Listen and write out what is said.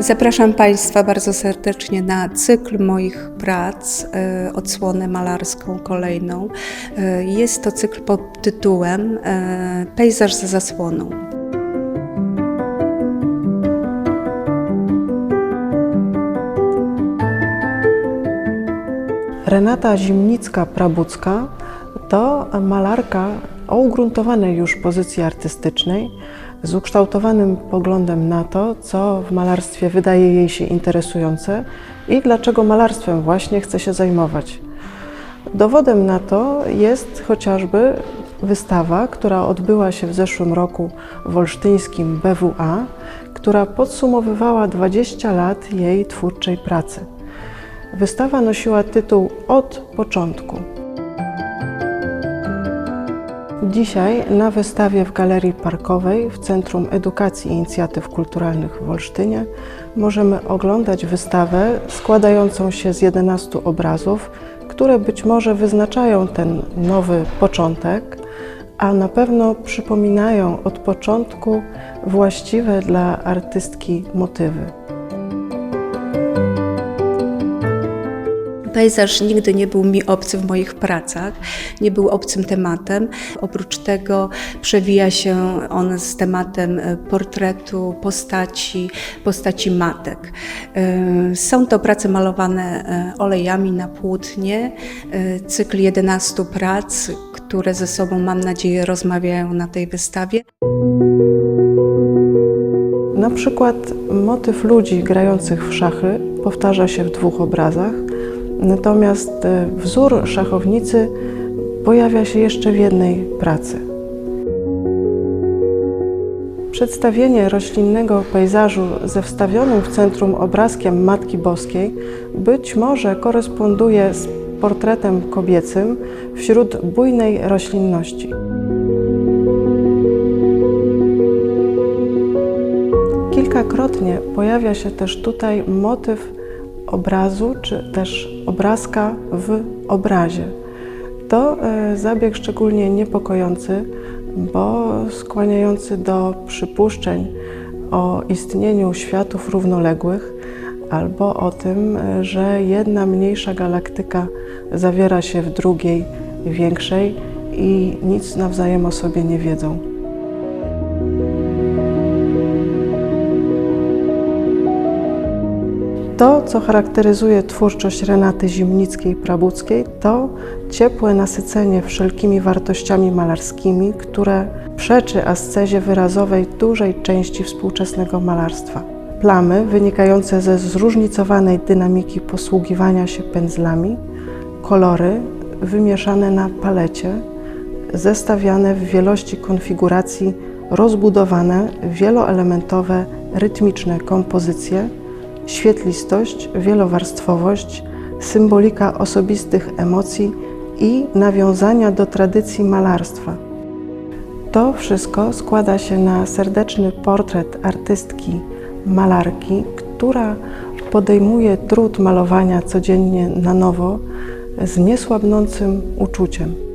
Zapraszam Państwa bardzo serdecznie na cykl moich prac, e, odsłonę malarską kolejną. E, Jest to cykl pod tytułem e, Pejzaż za zasłoną. Renata Zimnicka-Prabucka to malarka o ugruntowanej już pozycji artystycznej, z ukształtowanym poglądem na to, co w malarstwie wydaje jej się interesujące i dlaczego malarstwem właśnie chce się zajmować. Dowodem na to jest chociażby wystawa, która odbyła się w zeszłym roku w olsztyńskim BWA, która podsumowywała 20 lat jej twórczej pracy. Wystawa nosiła tytuł Od początku. Dzisiaj na wystawie w Galerii Parkowej w Centrum Edukacji i Inicjatyw Kulturalnych w Olsztynie możemy oglądać wystawę składającą się z 11 obrazów, które być może wyznaczają ten nowy początek, a na pewno przypominają od początku właściwe dla artystki motywy. Pejzaż nigdy nie był mi obcy w moich pracach, nie był obcym tematem. Oprócz tego przewija się on z tematem e, portretu postaci, postaci matek. E, Są to prace malowane e, olejami na płótnie, cykl 11 prac, które ze sobą, mam nadzieję, rozmawiają na tej wystawie. Na przykład motyw ludzi grających w szachy powtarza się w dwóch obrazach, natomiast e, wzór szachownicy pojawia się jeszcze w jednej pracy. Przedstawienie roślinnego pejzażu ze wstawionym w centrum obrazkiem Matki Boskiej być może koresponduje z portretem kobiecym wśród bujnej roślinności. Kilkakrotnie pojawia się też tutaj motyw obrazu, czy też obrazka w obrazie. To e, zabieg szczególnie niepokojący, bo skłaniający do przypuszczeń o istnieniu światów równoległych albo o tym, e, że jedna mniejsza galaktyka zawiera się w drugiej większej i nic nawzajem o sobie nie wiedzą. To, co charakteryzuje twórczość Renaty Zimnickiej-Prabuckiej, to ciepłe nasycenie wszelkimi wartościami malarskimi, które przeczy ascezie wyrazowej dużej części współczesnego malarstwa. Plamy wynikające ze zróżnicowanej dynamiki posługiwania się pędzlami, kolory wymieszane na palecie, zestawiane w wielości konfiguracji, rozbudowane, wieloelementowe, rytmiczne kompozycje, świetlistość, wielowarstwowość, symbolika osobistych emocji i nawiązania do tradycji malarstwa. To wszystko składa się na serdeczny portret artystki, malarki, która podejmuje trud malowania codziennie na nowo z niesłabnącym uczuciem.